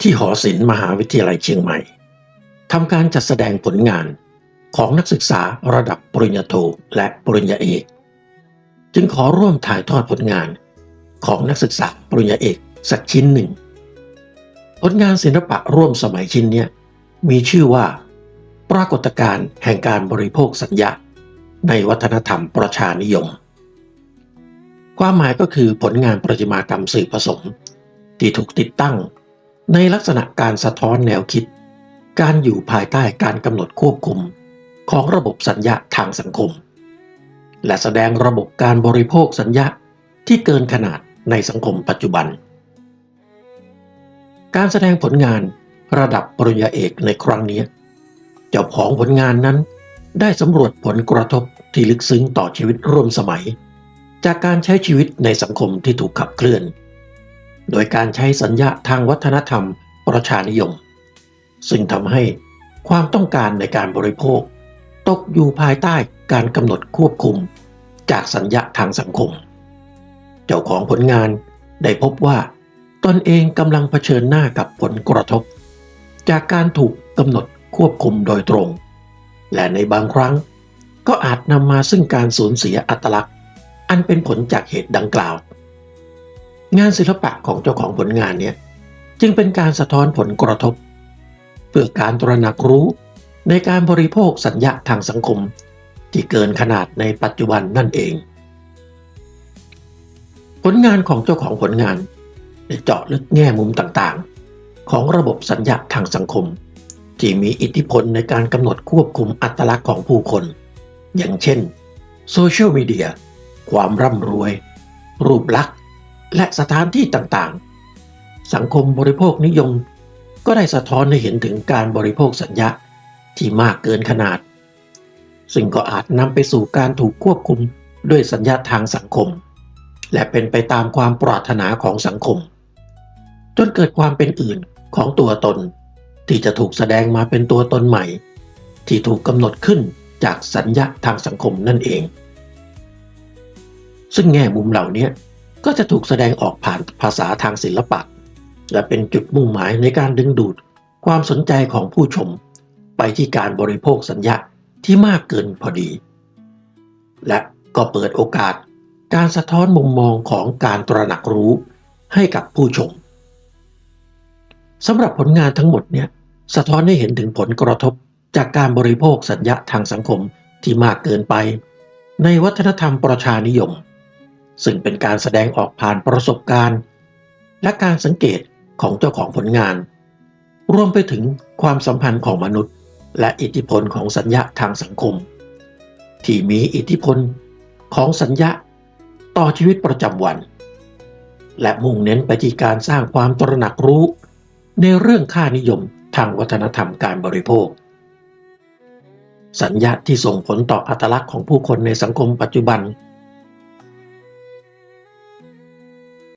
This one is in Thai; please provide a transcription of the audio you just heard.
ที่หอศิลป์มหาวิทยาลัยเชียงใหม่ทำการจัดแสดงผลงานของนักศึกษาระดับปริญญาโทและปริญญาเอก จึงขอร่วมถ่ายทอดผลงานของนักศึกษาปริญญาเอกสักชิ้นหนึ่ง ผลงานศิลปะร่วมสมัยชิ้นนี้มีชื่อว่า ปรากฏการณ์แห่งการบริโภคสัญญาในวัฒนธรรมประชานิยม ความหมายก็คือผลงานประติมากรรมสื่อผสม ที่ถูกติดตั้ง ในลักษณะการสะท้อนแนวคิด การอยู่ภายใต้การกำหนดควบคุมของระบบสัญญาทางสังคม และแสดงระบบการบริโภคสัญญาที่เกินขนาดในสังคมปัจจุบัน การแสดงผลงานระดับปริญญาเอกในครั้งนี้ เจ้าของผลงานนั้นได้สำรวจผลกระทบที่ลึกซึ้งต่อชีวิตร่วมสมัย จากการใช้ชีวิตในสังคมที่ถูกขับเคลื่อน โดยการใช้สัญญาทางวัฒนธรรมประชานิยม ซึ่งทำให้ความต้องการในการบริโภค ตกอยู่ภายใต้การกำหนดควบคุม จากสัญญาทางสังคม เจ้าของผลงานได้พบว่าตนเองกำลังเผชิญหน้ากับผลกระทบ จากการถูกกำหนดควบคุมโดยตรง และในบางครั้งก็อาจนำมาซึ่งการสูญเสียอัตลักษณ์ อันเป็นผลจากเหตุดังกล่าว งานศิลปะของเจ้าของผลงานเนี่ยจึงเป็นการสะท้อนผลกระทบ เพื่อการตระหนักรู้ในการบริโภคสัญญาทางสังคม ที่เกินขนาดในปัจจุบันนั่นเอง ผลงานของเจ้าของผลงานได้เจาะลึกแง่มุมต่างๆ ของระบบสัญญาทางสังคม ที่มีอิทธิพลในการกำหนดควบคุมอัตลักษณ์ของผู้คน อย่างเช่นโซเชียลมีเดียความร่ำรวย รูปลักษณ์ และสถานที่ต่างๆ สังคมบริโภคนิยม ก็ได้สะท้อนให้เห็นถึงการบริโภคสัญญาที่มากเกินขนาด ซึ่งก็อาจนำไปสู่การถูกควบคุมด้วยสัญญาทางสังคม และเป็นไปตามความปรารถนาของสังคม จนเกิดความเป็นอื่นของตัวตน ที่จะถูกแสดงมาเป็นตัวตนใหม่ ที่ถูกกำหนดขึ้นจากสัญญาทางสังคมนั่นเอง ซึ่งแง่มุมเหล่านี้ ก็จะถูกแสดงออกผ่านภาษาทางศิลปะ และเป็นจุดมุ่งหมายในการดึงดูดความสนใจของผู้ชม ไปที่การบริโภคสัญญาที่มากเกินพอดี และก็เปิดโอกาสการสะท้อนมุมมองของการตระหนักรู้ให้กับผู้ชมสำหรับผลงานทั้งหมดเนี่ยสะท้อนให้เห็นถึงผลกระทบจากการบริโภคสัญญาทางสังคมที่มากเกินไป ในวัฒนธรรมประชานิยม ซึ่งเป็นการแสดงออกผ่านประสบการณ์ และการสังเกตของเจ้าของผลงาน รวมไปถึงความสัมพันธ์ของมนุษย์ และอิทธิพลของสัญญาทางสังคม ที่มีอิทธิพลของสัญญาต่อชีวิตประจำวัน และมุ่งเน้นไปที่การสร้างความตระหนักรู้ ในเรื่องค่านิยมทางวัฒนธรรมการบริโภค สัญญาที่ส่งผลต่ออัตลักษณ์ของผู้คนในสังคมปัจจุบัน